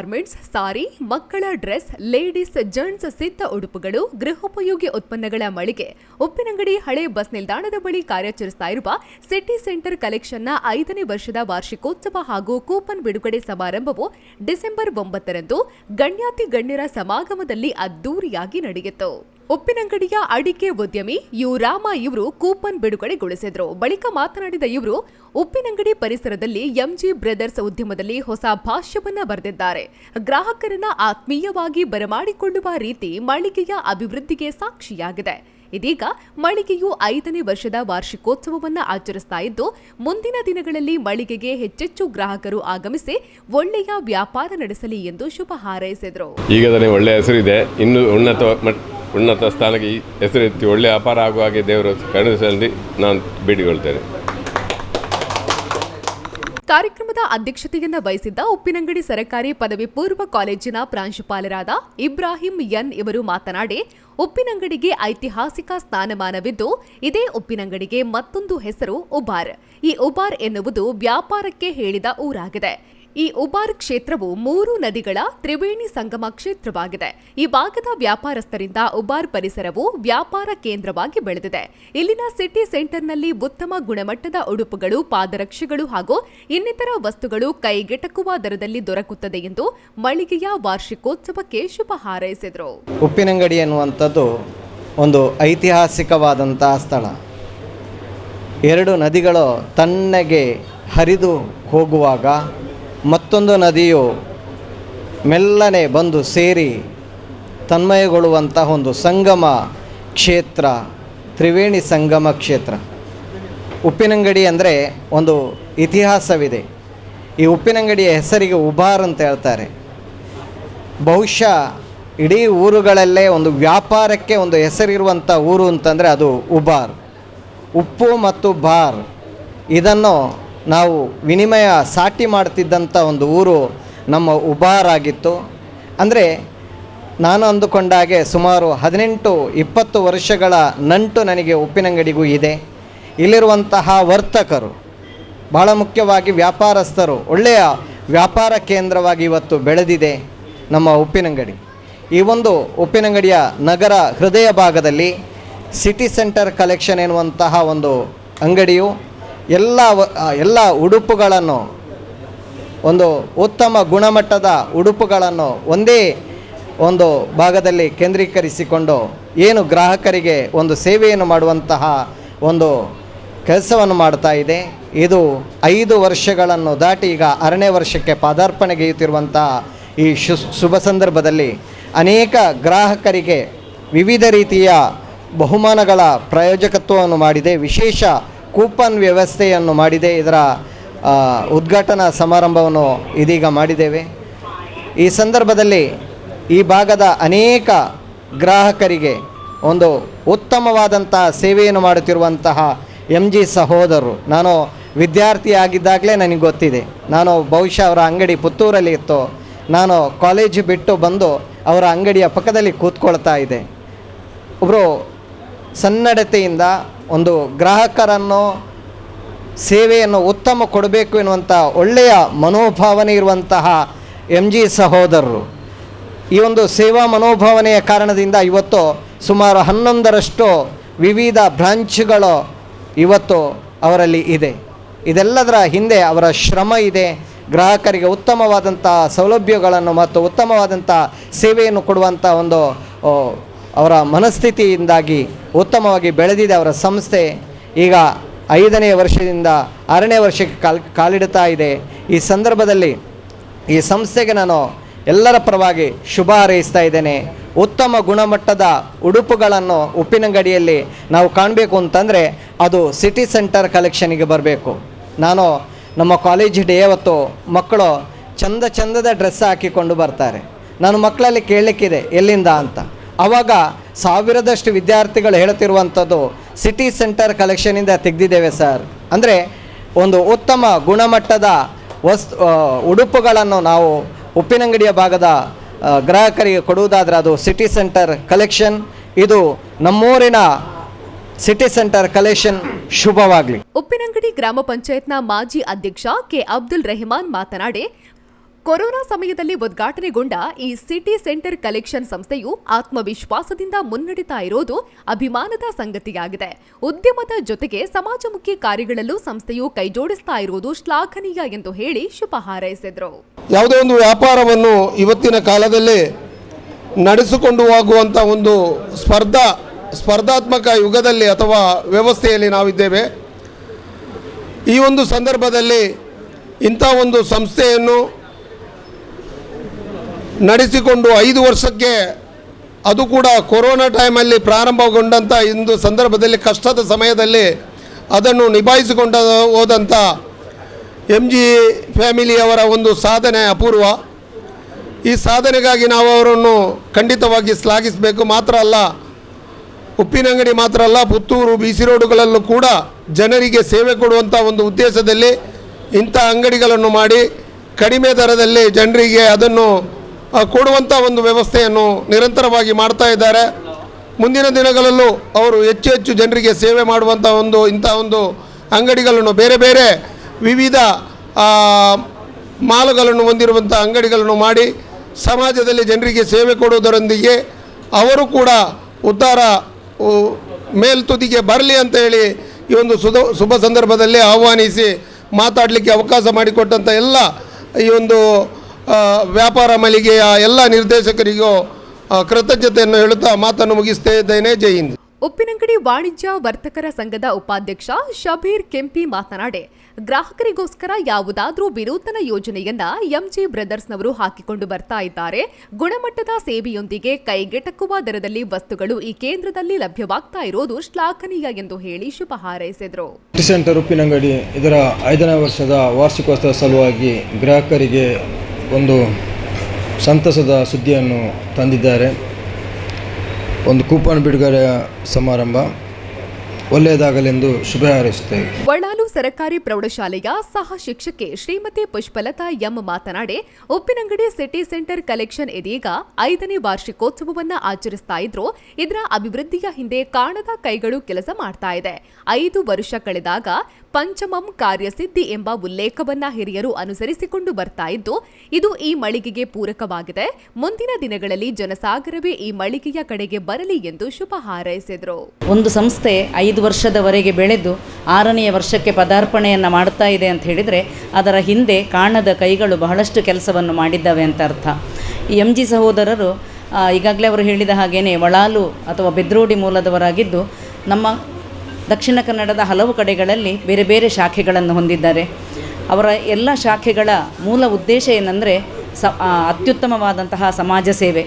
Garments ಸಾರಿ, ಮಕ್ಕಳ dress, ladies gents ಸಿದ್ಧ ಉಡುಪುಗಳು, ಗೃಹೋಪಯೋಗಿ ಉತ್ಪನ್ನಗಳ ಮಳಿಗೆ, ಉಪ್ಪಿನಂಗಡಿ ಹಳೆ ಬಸ್ ನಿಲ್ದಾಣದ ಬಳಿ ಕಾರ್ಯಾಚರಿಸ್ತಾ ಇರುವ ಸಿಟಿ ಸೆಂಟರ್ ಕಲೆಕ್ಷನ್ನ ಐದನೇ ವರ್ಷದ ವಾರ್ಷಿಕೋತ್ಸವ ಹಾಗೂ ಕೂಪನ್ ಬಿಡುಗಡೆ ಸಮಾರಂಭವು ಡಿಸೆಂಬರ್ ಒಂಬತ್ತರಂದು ಗಣ್ಯಾತಿ ಗಣ್ಯರ ಸಮಾಗಮದಲ್ಲಿ ಅದ್ದೂರಿಯಾಗಿ ನಡೆಯಿತು. ಉಪ್ಪಿನಂಗಡಿಯ ಅಡಿಕೆ ಉದ್ಯಮಿ ಯು ರಾಮ ಇವರು ಕೂಪನ್ ಬಿಡುಗಡೆಗೊಳಿಸಿದ್ರು. ಬಳಿಕ ಮಾತನಾಡಿದ ಇವರು, ಉಪ್ಪಿನಂಗಡಿ ಪರಿಸರದಲ್ಲಿ ಎಂಜಿ ಬ್ರದರ್ಸ್ ಉದ್ಯಮದಲ್ಲಿ ಹೊಸ ಭಾಷ್ಯವನ್ನ ಬರೆದಿದ್ದಾರೆ. ಗ್ರಾಹಕರನ್ನ ಆತ್ಮೀಯವಾಗಿ ಬರಮಾಡಿಕೊಳ್ಳುವ ರೀತಿ ಮಳಿಗೆಯ ಅಭಿವೃದ್ಧಿಗೆ ಸಾಕ್ಷಿಯಾಗಿದೆ. ಇದೀಗ ಮಳಿಗೆಯು ಐದನೇ ವರ್ಷದ ವಾರ್ಷಿಕೋತ್ಸವವನ್ನು ಆಚರಿಸ್ತಾ ಇದ್ದು, ಮುಂದಿನ ದಿನಗಳಲ್ಲಿ ಮಳಿಗೆಗೆ ಹೆಚ್ಚೆಚ್ಚು ಗ್ರಾಹಕರು ಆಗಮಿಸಿ ಒಳ್ಳೆಯ ವ್ಯಾಪಾರ ನಡೆಸಲಿ ಎಂದು ಶುಭ ಹಾರೈಸಿದರು. ಈಗ ಒಳ್ಳೆಯ ಹೆಸರಿದೆ. ಇನ್ನು ಉನ್ನತ ಉನ್ನತ ಸ್ಥಾನಕ್ಕೆ ಹೆಸರೆತ್ತಿ ಒಳ್ಳೆಯ ಅಪಾರ ಆಗುವ ಹಾಗೆ ದೇವರು ಕರುಣಿಸಲಿ ನಾನು ಬೇಡಿಕೊಳ್ತೇನೆ. ಕಾರ್ಯಕ್ರಮದ ಅಧ್ಯಕ್ಷತೆಯನ್ನು ವಹಿಸಿದ್ದ ಉಪ್ಪಿನಂಗಡಿ ಸರಕಾರಿ ಪದವಿ ಪೂರ್ವ ಕಾಲೇಜಿನ ಪ್ರಾಂಶುಪಾಲರಾದ ಇಬ್ರಾಹಿಂ ಎನ್ ಇವರು ಮಾತನಾಡಿ, ಉಪ್ಪಿನಂಗಡಿಗೆ ಐತಿಹಾಸಿಕ ಸ್ಥಾನಮಾನವಿದ್ದು, ಇದೇ ಉಪ್ಪಿನಂಗಡಿಗೆ ಮತ್ತೊಂದು ಹೆಸರು ಉಬಾರ್. ಈ ಉಬಾರ್ ಎನ್ನುವುದು ವ್ಯಾಪಾರಕ್ಕೆ ಹೇಳಿದ ಊರಾಗಿದೆ. ಈ ಉಬಾರ್ ಕ್ಷೇತ್ರವು ಮೂರು ನದಿಗಳ ತ್ರಿವೇಣಿ ಸಂಗಮ ಕ್ಷೇತ್ರವಾಗಿದೆ. ಈ ಭಾಗದ ವ್ಯಾಪಾರಸ್ಥರಿಂದ ಉಬಾರ್ ಪರಿಸರವು ವ್ಯಾಪಾರ ಕೇಂದ್ರವಾಗಿ ಬೆಳೆದಿದೆ. ಇಲ್ಲಿನ ಸಿಟಿ ಸೆಂಟರ್ನಲ್ಲಿ ಉತ್ತಮ ಗುಣಮಟ್ಟದ ಉಡುಪುಗಳು, ಪಾದರಕ್ಷೆಗಳು ಹಾಗೂ ಇನ್ನಿತರ ವಸ್ತುಗಳು ಕೈಗೆಟಕುವ ದರದಲ್ಲಿ ದೊರಕುತ್ತದೆ ಎಂದು ಮಳಿಗೆಯ ವಾರ್ಷಿಕೋತ್ಸವಕ್ಕೆ ಶುಭ ಹಾರೈಸಿದರು. ಉಪ್ಪಿನಂಗಡಿ ಎನ್ನುವಂಥದ್ದು ಒಂದು ಐತಿಹಾಸಿಕವಾದಂತಹ ಸ್ಥಳ. ಎರಡು ನದಿಗಳು ತಣ್ಣಗೆ ಹರಿದು ಹೋಗುವಾಗ ಮತ್ತೊಂದು ನದಿಯು ಮೆಲ್ಲನೆ ಬಂದು ಸೇರಿ ತನ್ಮಯಗೊಳ್ಳುವಂತಹ ಒಂದು ಸಂಗಮ ಕ್ಷೇತ್ರ, ತ್ರಿವೇಣಿ ಸಂಗಮ ಕ್ಷೇತ್ರ. ಉಪ್ಪಿನಂಗಡಿ ಅಂದರೆ ಒಂದು ಇತಿಹಾಸವಿದೆ. ಈ ಉಪ್ಪಿನಂಗಡಿಯ ಹೆಸರಿಗೆ ಉಬಾರ್ ಅಂತ ಹೇಳ್ತಾರೆ. ಬಹುಶಃ ಇಡೀ ಊರುಗಳಲ್ಲೇ ಒಂದು ವ್ಯಾಪಾರಕ್ಕೆ ಒಂದು ಹೆಸರಿರುವಂಥ ಊರು ಅಂತಂದರೆ ಅದು ಉಬಾರ್. ಉಪ್ಪು ಮತ್ತು ಬಾರ್, ಇದನ್ನು ನಾವು ವಿನಿಮಯ ಸಾಟಿ ಮಾಡ್ತಿದ್ದಂಥ ಒಂದು ಊರು ನಮ್ಮ ಉಬಾರಾಗಿತ್ತು ಅಂದರೆ ನಾನು ಅಂದುಕೊಂಡಾಗೆ ಸುಮಾರು ಹದಿನೆಂಟು ಇಪ್ಪತ್ತು ವರ್ಷಗಳ ನಂಟು ನನಗೆ ಉಪ್ಪಿನಂಗಡಿಗೂ ಇದೆ. ಇಲ್ಲಿರುವಂತಹ ವರ್ತಕರು, ಬಹಳ ಮುಖ್ಯವಾಗಿ ವ್ಯಾಪಾರಸ್ಥರು, ಒಳ್ಳೆಯ ವ್ಯಾಪಾರ ಕೇಂದ್ರವಾಗಿ ಇವತ್ತು ಬೆಳೆದಿದೆ ನಮ್ಮ ಉಪ್ಪಿನಂಗಡಿ. ಈ ಒಂದು ಉಪ್ಪಿನಂಗಡಿಯ ನಗರ ಹೃದಯ ಭಾಗದಲ್ಲಿ ಸಿಟಿ ಸೆಂಟರ್ ಕಲೆಕ್ಷನ್ ಎನ್ನುವಂತಹ ಒಂದು ಅಂಗಡಿಯು ಎಲ್ಲ ಎಲ್ಲ ಉಡುಪುಗಳನ್ನು, ಒಂದು ಉತ್ತಮ ಗುಣಮಟ್ಟದ ಉಡುಪುಗಳನ್ನು ಒಂದೇ ಒಂದು ಭಾಗದಲ್ಲಿ ಕೇಂದ್ರೀಕರಿಸಿಕೊಂಡು ಏನು ಗ್ರಾಹಕರಿಗೆ ಒಂದು ಸೇವೆಯನ್ನು ಮಾಡುವಂತಹ ಒಂದು ಕೆಲಸವನ್ನು ಮಾಡ್ತಾ ಇದೆ. ಇದು ಐದು ವರ್ಷಗಳನ್ನು ದಾಟಿ ಈಗ ಆರನೇ ವರ್ಷಕ್ಕೆ ಪಾದಾರ್ಪಣೆಗೆಯುತ್ತಿರುವಂತಹ ಈ ಶು ಶುಭ ಸಂದರ್ಭದಲ್ಲಿ ಅನೇಕ ಗ್ರಾಹಕರಿಗೆ ವಿವಿಧ ರೀತಿಯ ಬಹುಮಾನಗಳ ಪ್ರಾಯೋಜಕತ್ವವನ್ನು ಮಾಡಿದೆ. ವಿಶೇಷ ಕೂಪನ್ ವ್ಯವಸ್ಥೆಯನ್ನು ಮಾಡಿದೆ, ಇದರ ಉದ್ಘಾಟನಾ ಸಮಾರಂಭವನ್ನು ಇದೀಗ ಮಾಡಿದ್ದೇವೆ. ಈ ಸಂದರ್ಭದಲ್ಲಿ ಈ ಭಾಗದ ಅನೇಕ ಗ್ರಾಹಕರಿಗೆ ಒಂದು ಉತ್ತಮವಾದಂತಹ ಸೇವೆಯನ್ನು ಮಾಡುತ್ತಿರುವಂತಹ ಎಂ ಜಿ ಸಹೋದರರು. ನಾನು ವಿದ್ಯಾರ್ಥಿಯಾಗಿದ್ದಾಗಲೇ ನನಗೆ ಗೊತ್ತಿದೆ. ನಾನು ಬಹುಶಃ ಅವರ ಅಂಗಡಿ ಪುತ್ತೂರಲ್ಲಿ ಇತ್ತು. ನಾನು ಕಾಲೇಜು ಬಿಟ್ಟು ಬಂದು ಅವರ ಅಂಗಡಿಯ ಪಕ್ಕದಲ್ಲಿ ಕೂತ್ಕೊಳ್ತಾ ಇದೆ ಒಬ್ಬರು ಸನ್ನಡತೆಯಿಂದ ಒಂದು ಗ್ರಾಹಕರನ್ನು ಸೇವೆಯನ್ನು ಉತ್ತಮ ಕೊಡಬೇಕು ಎನ್ನುವಂಥ ಒಳ್ಳೆಯ ಮನೋಭಾವನೆ ಇರುವಂತಹ ಎಂ ಜಿ ಸಹೋದರರು. ಈ ಒಂದು ಸೇವಾ ಮನೋಭಾವನೆಯ ಕಾರಣದಿಂದ ಇವತ್ತು ಸುಮಾರು ಹನ್ನೊಂದರಷ್ಟು ವಿವಿಧ ಬ್ರಾಂಚ್ಗಳು ಇವತ್ತು ಅವರಲ್ಲಿ ಇದೆ. ಇದೆಲ್ಲದರ ಹಿಂದೆ ಅವರ ಶ್ರಮ ಇದೆ. ಗ್ರಾಹಕರಿಗೆ ಉತ್ತಮವಾದಂಥ ಸೌಲಭ್ಯಗಳನ್ನು ಮತ್ತು ಉತ್ತಮವಾದಂಥ ಸೇವೆಯನ್ನು ಕೊಡುವಂಥ ಒಂದು ಅವರ ಮನಸ್ಥಿತಿಯಿಂದಾಗಿ ಉತ್ತಮವಾಗಿ ಬೆಳೆದಿದೆ ಅವರ ಸಂಸ್ಥೆ. ಈಗ ಐದನೇ ವರ್ಷದಿಂದ ಆರನೇ ವರ್ಷಕ್ಕೆ ಕಾಲ್ ಕಾಲಿಡ್ತಾ ಇದೆ. ಈ ಸಂದರ್ಭದಲ್ಲಿ ಈ ಸಂಸ್ಥೆಗೆ ನಾನು ಎಲ್ಲರ ಪರವಾಗಿ ಶುಭ ಹಾರೈಸ್ತಾ ಇದ್ದೇನೆ. ಉತ್ತಮ ಗುಣಮಟ್ಟದ ಉಡುಪುಗಳನ್ನು ಉಪ್ಪಿನಂಗಡಿಯಲ್ಲಿ ನಾವು ಕಾಣಬೇಕು ಅಂತಂದರೆ ಅದು ಸಿಟಿ ಸೆಂಟರ್ ಕಲೆಕ್ಷನಿಗೆ ಬರಬೇಕು. ನಾನು ನಮ್ಮ ಕಾಲೇಜ್ ಡೇ ಅವತ್ತು ಮಕ್ಕಳು ಚಂದ ಚಂದದ ಡ್ರೆಸ್ ಹಾಕಿಕೊಂಡು ಬರ್ತಾರೆ. ನಾನು ಮಕ್ಕಳಲ್ಲಿ ಕೇಳಲಿಕ್ಕಿದೆ, ಎಲ್ಲಿಂದ ಅಂತ. ಆವಾಗ ಸಾವಿರದಷ್ಟು ವಿದ್ಯಾರ್ಥಿಗಳು ಹೇಳುತ್ತಿರುವಂಥದ್ದು ಸಿಟಿ ಸೆಂಟರ್ ಕಲೆಕ್ಷನಿಂದ ತೆಗೆದಿದ್ದೇವೆ ಸರ್ ಅಂದರೆ ಒಂದು ಉತ್ತಮ ಗುಣಮಟ್ಟದ ವಸ್ತು ಉಡುಪುಗಳನ್ನು ನಾವು ಉಪ್ಪಿನಂಗಡಿಯ ಭಾಗದ ಗ್ರಾಹಕರಿಗೆ ಕೊಡುವುದಾದರೆ ಅದು ಸಿಟಿ ಸೆಂಟರ್ ಕಲೆಕ್ಷನ್ ಇದು ನಮ್ಮೂರಿನ ಸಿಟಿ ಸೆಂಟರ್ ಕಲೆಕ್ಷನ್ ಶುಭವಾಗಲಿ. ಉಪ್ಪಿನಂಗಡಿ ಗ್ರಾಮ ಪಂಚಾಯತ್ನ ಮಾಜಿ ಅಧ್ಯಕ್ಷ ಕೆ ಅಬ್ದುಲ್ ರೆಹಮಾನ್ ಮಾತನಾಡಿ ಕೊರೋನಾ ಸಮಯದಲ್ಲಿ ಉದ್ಘಾಟನೆಗೊಂಡ ಈ ಸಿಟಿ ಸೆಂಟರ್ ಕಲೆಕ್ಷನ್ ಸಂಸ್ಥೆಯು ಆತ್ಮವಿಶ್ವಾಸದಿಂದ ಮುನ್ನಡೆತಾ ಇರೋದು ಅಭಿಮಾನದ ಸಂಗತಿಯಾಗಿದೆ. ಉದ್ಯಮದ ಜೊತೆಗೆ ಸಮಾಜಮುಖಿ ಕಾರ್ಯಗಳಲ್ಲೂ ಸಂಸ್ಥೆಯು ಕೈಜೋಡಿಸ್ತಾ ಇರುವುದು ಶ್ಲಾಘನೀಯ ಎಂದು ಹೇಳಿ ಶುಭ ಹಾರೈಸಿದರು. ಯಾವುದೇ ಒಂದು ವ್ಯಾಪಾರವನ್ನು ಇವತ್ತಿನ ಕಾಲದಲ್ಲಿ ನಡೆಸಿಕೊಂಡು ಹೋಗುವಂಥ ಒಂದು ಸ್ಪರ್ಧಾ, ಸ್ಪರ್ಧಾತ್ಮಕ ಯುಗದಲ್ಲಿ ಅಥವಾ ವ್ಯವಸ್ಥೆಯಲ್ಲಿ ನಾವಿದ್ದೇವೆ. ಈ ಒಂದು ಸಂದರ್ಭದಲ್ಲಿ ಇಂಥ ಒಂದು ಸಂಸ್ಥೆಯನ್ನು ನಡೆಸಿಕೊಂಡು ಐದು ವರ್ಷಕ್ಕೆ ಅದು ಕೂಡ ಕೊರೋನಾ ಟೈಮಲ್ಲಿ ಪ್ರಾರಂಭಗೊಂಡಂಥ ಇಂದು ಸಂದರ್ಭದಲ್ಲಿ ಕಷ್ಟದ ಸಮಯದಲ್ಲಿ ಅದನ್ನು ನಿಭಾಯಿಸಿಕೊಂಡ ಹೋದಂಥ ಎಂ ಜಿ ಫ್ಯಾಮಿಲಿಯವರ ಒಂದು ಸಾಧನೆ ಅಪೂರ್ವ. ಈ ಸಾಧನೆಗಾಗಿ ನಾವು ಅವರನ್ನು ಖಂಡಿತವಾಗಿ ಶ್ಲಾಘಿಸಬೇಕು. ಮಾತ್ರ ಅಲ್ಲ, ಉಪ್ಪಿನಂಗಡಿ ಮಾತ್ರ ಅಲ್ಲ, ಪುತ್ತೂರು ಬಿ ಸಿ ರೋಡುಗಳಲ್ಲೂ ಕೂಡ ಜನರಿಗೆ ಸೇವೆ ಕೊಡುವಂಥ ಒಂದು ಉದ್ದೇಶದಲ್ಲಿ ಇಂಥ ಅಂಗಡಿಗಳನ್ನು ಮಾಡಿ ಕಡಿಮೆ ದರದಲ್ಲಿ ಜನರಿಗೆ ಅದನ್ನು ಕೊಡುವಂಥ ಒಂದು ವ್ಯವಸ್ಥೆಯನ್ನು ನಿರಂತರವಾಗಿ ಮಾಡ್ತಾ ಇದ್ದಾರೆ. ಮುಂದಿನ ದಿನಗಳಲ್ಲೂ ಅವರು ಹೆಚ್ಚು ಹೆಚ್ಚು ಜನರಿಗೆ ಸೇವೆ ಮಾಡುವಂಥ ಒಂದು ಇಂಥ ಒಂದು ಅಂಗಡಿಗಳನ್ನು ಬೇರೆ ಬೇರೆ ವಿವಿಧ ಮಾಲುಗಳನ್ನು ಹೊಂದಿರುವಂಥ ಅಂಗಡಿಗಳನ್ನು ಮಾಡಿ ಸಮಾಜದಲ್ಲಿ ಜನರಿಗೆ ಸೇವೆ ಕೊಡುವುದರೊಂದಿಗೆ ಅವರು ಕೂಡ ಉದ್ಧಾರ ಮೇಲ್ತುದಿಗೆ ಬರಲಿ ಅಂತ ಹೇಳಿ ಈ ಒಂದು ಸುಧ ಶುಭ ಸಂದರ್ಭದಲ್ಲಿ ಆಹ್ವಾನಿಸಿ ಮಾತಾಡಲಿಕ್ಕೆ ಅವಕಾಶ ಮಾಡಿಕೊಟ್ಟಂಥ ಎಲ್ಲ ಈ ಒಂದು ವ್ಯಾಪಾರ ಮಳಿಗೆಯ ಎಲ್ಲ ನಿರ್ದೇಶಕರಿಗೂ ಕೃತಜ್ಞತೆಯನ್ನು ಹೇಳುತ್ತಾ ಮಾತನ್ನು ಮುಗಿಸ್ತಾ ಇದ್ದೇನೆ. ಜೈ ಹಿಂದ್. ಉಪ್ಪಿನಂಗಡಿ ವಾಣಿಜ್ಯ ವರ್ತಕರ ಸಂಘದ ಉಪಾಧ್ಯಕ್ಷ ಶಬೀರ್ ಕೆಂಪಿ ಮಾತನಾಡಿ ಗ್ರಾಹಕರಿಗೋಸ್ಕರ ಯಾವುದಾದರೂ ವಿನೂತನ ಯೋಜನೆಯನ್ನ ಎಂಜಿ ಬ್ರದರ್ಸ್ನವರು ಹಾಕಿಕೊಂಡು ಬರ್ತಾ ಇದ್ದಾರೆ. ಗುಣಮಟ್ಟದ ಸೇವೆಯೊಂದಿಗೆ ಕೈಗೆಟಕುವ ದರದಲ್ಲಿ ವಸ್ತುಗಳು ಈ ಕೇಂದ್ರದಲ್ಲಿ ಲಭ್ಯವಾಗ್ತಾ ಇರೋದು ಶ್ಲಾಘನೀಯ ಎಂದು ಹೇಳಿ ಶುಭ ಹಾರೈಸಿದರು. ಸಿಟಿ ಸೆಂಟರ್ ಉಪ್ಪಿನಂಗಡಿ ಇದರ ಐದನೇ ವರ್ಷದ ವಾರ್ಷಿಕೋತ್ಸವ ಸಲುವಾಗಿ ಗ್ರಾಹಕರಿಗೆ ಒಂದು ಸಂತಸದ ಸುದ್ದಿಯನ್ನು ತಂದಿದ್ದಾರೆ. ಒಂದು ಕೂಪನ್ ಬಿಡುಗಡೆಯ ಸಮಾರಂಭ. ಒಳ್ಳೆಯದಾಗಲೆಂದು ಶುಭ ಹಾರೈಸುತ್ತೇವೆ. ವಳಾಲು ಸರಕಾರಿ ಪ್ರೌಢಶಾಲೆಯ ಸಹ ಶಿಕ್ಷಕಿ ಶ್ರೀಮತಿ ಪುಷ್ಪಲತಾ ಎಂ ಮಾತನಾಡಿ, ಉಪ್ಪಿನಂಗಡಿ ಸಿಟಿ ಸೆಂಟರ್ ಕಲೆಕ್ಷನ್ ಇದೀಗ ಐದನೇ ವಾರ್ಷಿಕೋತ್ಸವವನ್ನು ಆಚರಿಸ್ತಾ ಇದ್ರು. ಇದರ ಅಭಿವೃದ್ಧಿಯ ಹಿಂದೆ ಕಾಣದ ಕೈಗಳು ಕೆಲಸ ಮಾಡ್ತಾ ಇದೆ. ಐದು ವರ್ಷ ಕಳೆದಾಗ ಪಂಚಮಂ ಕಾರ್ಯಸಿದ್ಧಿ ಎಂಬ ಉಲ್ಲೇಖವನ್ನ ಹಿರಿಯರು ಅನುಸರಿಸಿಕೊಂಡು ಬರ್ತಾ ಇದ್ದು, ಇದು ಈ ಮಳಿಗೆಗೆ ಪೂರಕವಾಗಿದೆ. ಮುಂದಿನ ದಿನಗಳಲ್ಲಿ ಜನಸಾಗರವೇ ಈ ಮಳಿಗೆಯ ಕಡೆಗೆ ಬರಲಿ ಎಂದು ಶುಭ ಹಾರೈಸಿದರು. ಒಂದು ಸಂಸ್ಥೆ ಐದು ವರ್ಷದವರೆಗೆ ಬೆಳೆದು, ಆರನೆಯ ವರ್ಷಕ್ಕೆ ಪದಾರ್ಪಣೆಯನ್ನು ಮಾಡ್ತಾ ಇದೆ ಅಂತ ಹೇಳಿದರೆ, ಅದರ ಹಿಂದೆ ಕಾಣದ ಕೈಗಳು ಬಹಳಷ್ಟು ಕೆಲಸವನ್ನು ಮಾಡಿದ್ದಾವೆ ಅಂತ ಅರ್ಥ. ಎಂ ಜಿ ಸಹೋದರರು ಈಗಾಗಲೇ ಅವರು ಹೇಳಿದ ಹಾಗೇನೆ ಒಳಾಲು ಅಥವಾ ಬೆದ್ರೋಡಿ ಮೂಲದವರಾಗಿದ್ದು, ನಮ್ಮ ದಕ್ಷಿಣ ಕನ್ನಡದ ಹಲವು ಕಡೆಗಳಲ್ಲಿ ಬೇರೆ ಬೇರೆ ಶಾಖೆಗಳನ್ನು ಹೊಂದಿದ್ದಾರೆ. ಅವರ ಎಲ್ಲ ಶಾಖೆಗಳ ಮೂಲ ಉದ್ದೇಶ ಏನಂದರೆ ಸ ಅತ್ಯುತ್ತಮವಾದಂತಹ ಸಮಾಜ ಸೇವೆ.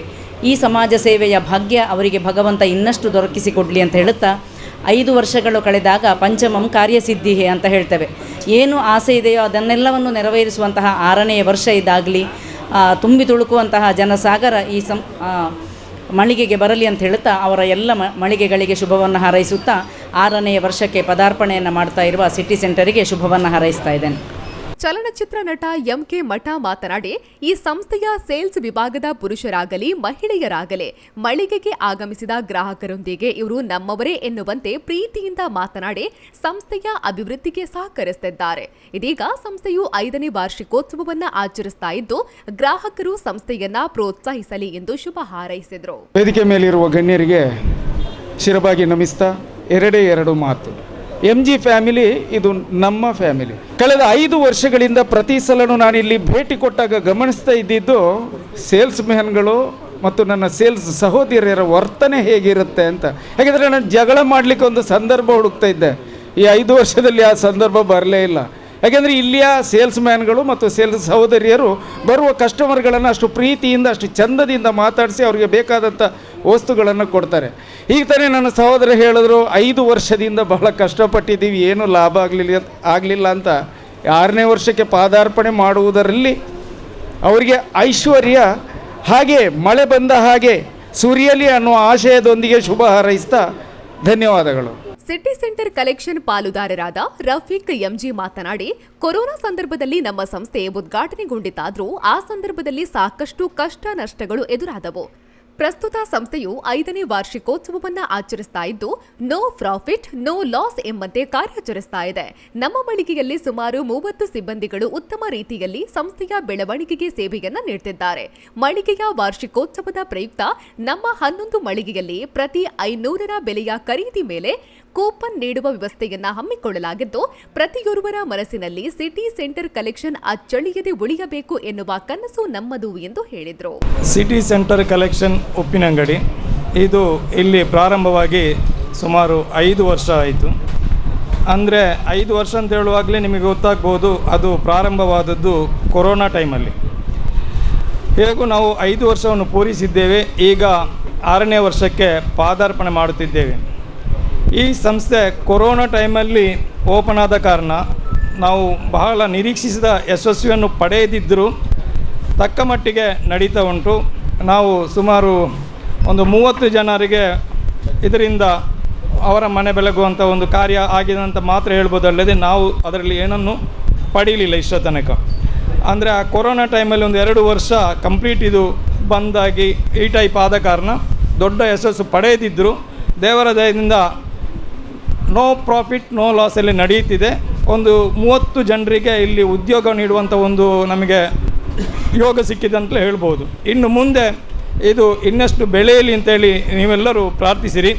ಈ ಸಮಾಜ ಸೇವೆಯ ಭಾಗ್ಯ ಅವರಿಗೆ ಭಗವಂತ ಇನ್ನಷ್ಟು ದೊರಕಿಸಿಕೊಡಲಿ ಅಂತ ಹೇಳುತ್ತಾ, ಐದು ವರ್ಷಗಳು ಕಳೆದಾಗ ಪಂಚಮಂ ಕಾರ್ಯಸಿದ್ಧಿ ಅಂತ ಹೇಳ್ತೇವೆ. ಏನು ಆಸೆ ಇದೆಯೋ ಅದನ್ನೆಲ್ಲವನ್ನು ನೆರವೇರಿಸುವಂತಹ ಆರನೆಯ ವರ್ಷ ಇದಾಗಲಿ ತುಂಬಿ ತುಳುಕುವಂತಹ ಜನಸಾಗರ ಈ ಸಂ ಮಳಿಗೆಗೆ ಬರಲಿ ಅಂತ ಹೇಳುತ್ತಾ, ಅವರ ಎಲ್ಲ ಮ, ಮಳಿಗೆಗಳಿಗೆ ಶುಭವನ್ನು ಹಾರೈಸುತ್ತಾ ಆರನೆಯ ವರ್ಷಕ್ಕೆ ಪದಾರ್ಪಣೆಯನ್ನು ಮಾಡ್ತಾ ಇರುವ ಸಿಟಿ ಸೆಂಟರಿಗೆ ಶುಭವನ್ನು ಹಾರೈಸ್ತಾ ಇದ್ದೇನೆ. ಚಲನಚಿತ್ರ ನಟ ಎಂಕೆ ಮಠ ಮಾತನಾಡಿ ಈ ಸಂಸ್ಥೆಯ ಸೇಲ್ಸ್ ವಿಭಾಗದ ಪುರುಷರಾಗಲಿ ಮಹಿಳೆಯರಾಗಲಿ ಮಳಿಗೆಗೆ ಆಗಮಿಸಿದ ಗ್ರಾಹಕರೊಂದಿಗೆ ಇವರು ನಮ್ಮವರೇ ಎನ್ನುವಂತೆ ಪ್ರೀತಿಯಿಂದ ಮಾತನಾಡಿ ಸಂಸ್ಥೆಯ ಅಭಿವೃದ್ಧಿಗೆ ಸಹಕರಿಸುತ್ತಿದ್ದಾರೆ ಇದೀಗ ಸಂಸ್ಥೆಯು ಐದನೇ ವಾರ್ಷಿಕೋತ್ಸವವನ್ನ ಆಚರಿಸ್ತಾ ಇದ್ದು ಗ್ರಾಹಕರು ಸಂಸ್ಥೆಯನ್ನ ಪ್ರೋತ್ಸಾಹಿಸಲಿ ಎಂದು ಶುಭ ಹಾರೈಸಿದರು. ವೇದಿಕೆ ಮೇಲಿರುವ ಗಣ್ಯರಿಗೆ ಶಿರಬಾಗಿ ನಮಿಸ್ತಾ ಎರಡೇ ಎರಡು ಮಾತು. ಎಂ ಜಿ ಫ್ಯಾಮಿಲಿ ಇದು ನಮ್ಮ ಫ್ಯಾಮಿಲಿ ಕಳೆದ ಐದು ವರ್ಷಗಳಿಂದ ಪ್ರತಿ ಸಲನೂ ನಾನು ಇಲ್ಲಿ ಭೇಟಿ ಕೊಟ್ಟಾಗ ಗಮನಿಸ್ತಾ ಇದ್ದಿದ್ದು ಸೇಲ್ಸ್ ಮ್ಯಾನ್ಗಳು ಮತ್ತು ನನ್ನ ಸೇಲ್ಸ್ ಸಹೋದರಿಯರ ವರ್ತನೆ ಹೇಗಿರುತ್ತೆ ಅಂತ. ಯಾಕೆಂದರೆ ನಾನು ಜಗಳ ಮಾಡಲಿಕ್ಕೆ ಒಂದು ಸಂದರ್ಭ ಹುಡುಕ್ತಾ ಇದ್ದೆ. ಈ ಐದು ವರ್ಷದಲ್ಲಿ ಆ ಸಂದರ್ಭ ಬರಲೇ ಇಲ್ಲ. ಯಾಕೆಂದರೆ ಇಲ್ಲಿಯ ಸೇಲ್ಸ್ ಮ್ಯಾನ್ಗಳು ಮತ್ತು ಸೇಲ್ಸ್ ಸಹೋದರಿಯರು ಬರುವ ಕಸ್ಟಮರ್ಗಳನ್ನು ಅಷ್ಟು ಪ್ರೀತಿಯಿಂದ, ಅಷ್ಟು ಚಂದದಿಂದ ಮಾತಾಡಿಸಿ ಅವರಿಗೆ ಬೇಕಾದಂಥ ವಸ್ತುಗಳನ್ನು ಕೊಡ್ತಾರೆ. ಈಗ ತಾನೇ ನನ್ನ ಸಹೋದರ ಹೇಳಿದ್ರು, ಐದು ವರ್ಷದಿಂದ ಬಹಳ ಕಷ್ಟಪಟ್ಟಿದ್ದೀವಿ, ಏನೂ ಲಾಭ ಆಗಲಿಲ್ಲ ಆಗಲಿಲ್ಲ ಅಂತ. ಆರನೇ ವರ್ಷಕ್ಕೆ ಪಾದಾರ್ಪಣೆ ಮಾಡುವುದರಲ್ಲಿ ಅವರಿಗೆ ಐಶ್ವರ್ಯ, ಹಾಗೆ ಮಳೆ ಬಂದ ಹಾಗೆ ಸುರಿಯಲಿ ಅನ್ನುವ ಆಶಯದೊಂದಿಗೆ ಶುಭ ಹಾರೈಸ್ತಾ ಧನ್ಯವಾದಗಳು. ಸಿಟಿ ಸೆಂಟರ್ ಕಲೆಕ್ಷನ್ ಪಾಲುದಾರರಾದ ರಫೀಕ್ ಎಂಜಿ ಮಾತನಾಡಿ, ಕೊರೋನಾ ಸಂದರ್ಭದಲ್ಲಿ ನಮ್ಮ ಸಂಸ್ಥೆ ಉದ್ಘಾಟನೆಗೊಂಡಿತಾದರೂ ಆ ಸಂದರ್ಭದಲ್ಲಿ ಸಾಕಷ್ಟು ಕಷ್ಟ ನಷ್ಟಗಳು ಎದುರಾದವು. ಪ್ರಸ್ತುತ ಸಂಸ್ಥೆಯು ಐದನೇ ವಾರ್ಷಿಕೋತ್ಸವವನ್ನು ಆಚರಿಸ್ತಾ ಇದ್ದು ನೋ ಪ್ರಾಫಿಟ್ ನೋ ಲಾಸ್ ಎಂಬಂತೆ ಕಾರ್ಯಾಚರಿಸ್ತಾ ಇದೆ. ನಮ್ಮ ಮಳಿಗೆಯಲ್ಲಿ ಸುಮಾರು ಮೂವತ್ತು ಸಿಬ್ಬಂದಿಗಳು ಉತ್ತಮ ರೀತಿಯಲ್ಲಿ ಸಂಸ್ಥೆಯ ಬೆಳವಣಿಗೆಗೆ ಸೇವೆಯನ್ನು ನೀಡುತ್ತಿದ್ದಾರೆ ಮಳಿಗೆಯ ವಾರ್ಷಿಕೋತ್ಸವದ ಪ್ರಯುಕ್ತ ನಮ್ಮ ಹನ್ನೊಂದು ಮಳಿಗೆಯಲ್ಲಿ ಪ್ರತಿ ಐನೂರರ ಬೆಲೆಯ ಖರೀದಿ ಮೇಲೆ ಕೂಪನ್ ನೀಡುವ ವ್ಯವಸ್ಥೆಯನ್ನ ಹಮ್ಮಿಕೊಳ್ಳಲಾಗಿದ್ದು, ಪ್ರತಿಯೊರ್ವರ ಮನಸ್ಸಿನಲ್ಲಿ ಸಿಟಿ ಸೆಂಟರ್ ಕಲೆಕ್ಷನ್ ಅಚ್ಚಳಿಯದೆ ಉಳಿಯಬೇಕು ಎನ್ನುವ ಕನಸು ನಮ್ಮದು ಎಂದು ಹೇಳಿದರು. City Centre Collection Uppinangady. ಇದು ಇಲ್ಲಿ ಪ್ರಾರಂಭವಾಗಿ ಸುಮಾರು ಐದು ವರ್ಷ ಆಯಿತು. ಅಂದರೆ ಐದು ವರ್ಷ ಅಂತ ಹೇಳುವಾಗಲೇ ನಿಮಗೆ ಗೊತ್ತಾಗ್ಬೋದು, ಅದು ಪ್ರಾರಂಭವಾದದ್ದು ಕೊರೋನಾ ಟೈಮಲ್ಲಿ. ಹೇಗೂ ನಾವು ಐದು ವರ್ಷವನ್ನು ಪೂರೈಸಿದ್ದೇವೆ, ಈಗ ಆರನೇ ವರ್ಷಕ್ಕೆ ಪಾದಾರ್ಪಣೆ ಮಾಡುತ್ತಿದ್ದೇವೆ. ಈ ಸಂಸ್ಥೆ ಕೊರೋನಾ ಟೈಮಲ್ಲಿ ಓಪನ್ ಆದ ಕಾರಣ ನಾವು ಬಹಳ ನಿರೀಕ್ಷಿಸಿದ ಯಶಸ್ವಿಯನ್ನು ಪಡೆಯದಿದ್ದರೂ ತಕ್ಕ ಮಟ್ಟಿಗೆ ನಡೀತಾ ಉಂಟು. ನಾವು ಸುಮಾರು ಒಂದು ಮೂವತ್ತು ಜನರಿಗೆ ಇದರಿಂದ ಅವರ ಮನೆ ಬೆಳಗುವಂಥ ಒಂದು ಕಾರ್ಯ ಆಗಿದೆ ಅಂತ ಮಾತ್ರ ಹೇಳ್ಬೋದಲ್ಲದೆ ನಾವು ಅದರಲ್ಲಿ ಏನನ್ನು ಪಡೀಲಿಲ್ಲ ಇಷ್ಟ ತನಕ. ಅಂದರೆ ಆ ಕೊರೋನಾ ಟೈಮಲ್ಲಿ ಒಂದು ಎರಡು ವರ್ಷ ಕಂಪ್ಲೀಟ್ ಇದು ಬಂದಾಗಿ ಈ ಟೈಪ್ ಆದ ಕಾರಣ ದೊಡ್ಡ ಯಶಸ್ಸು ಪಡೆಯದಿದ್ದರೂ ದೇವರ ದಯದಿಂದ ನೋ ಪ್ರಾಫಿಟ್ ನೋ ಲಾಸಲ್ಲಿ ನಡೆಯುತ್ತಿದೆ. ಒಂದು ಮೂವತ್ತು ಜನರಿಗೆ ಇಲ್ಲಿ ಉದ್ಯೋಗ ನೀಡುವಂಥ ಒಂದು ನಮಗೆ ಯೋಗ ಸಿಕ್ಕಿದೆ ಅಂತಲೇ ಹೇಳ್ಬೋದು. ಇನ್ನು ಮುಂದೆ ಇದು ಇನ್ನಷ್ಟು ಬೆಳೆಯಲಿ ಅಂತೇಳಿ ನೀವೆಲ್ಲರೂ ಪ್ರಾರ್ಥಿಸಿರಿ.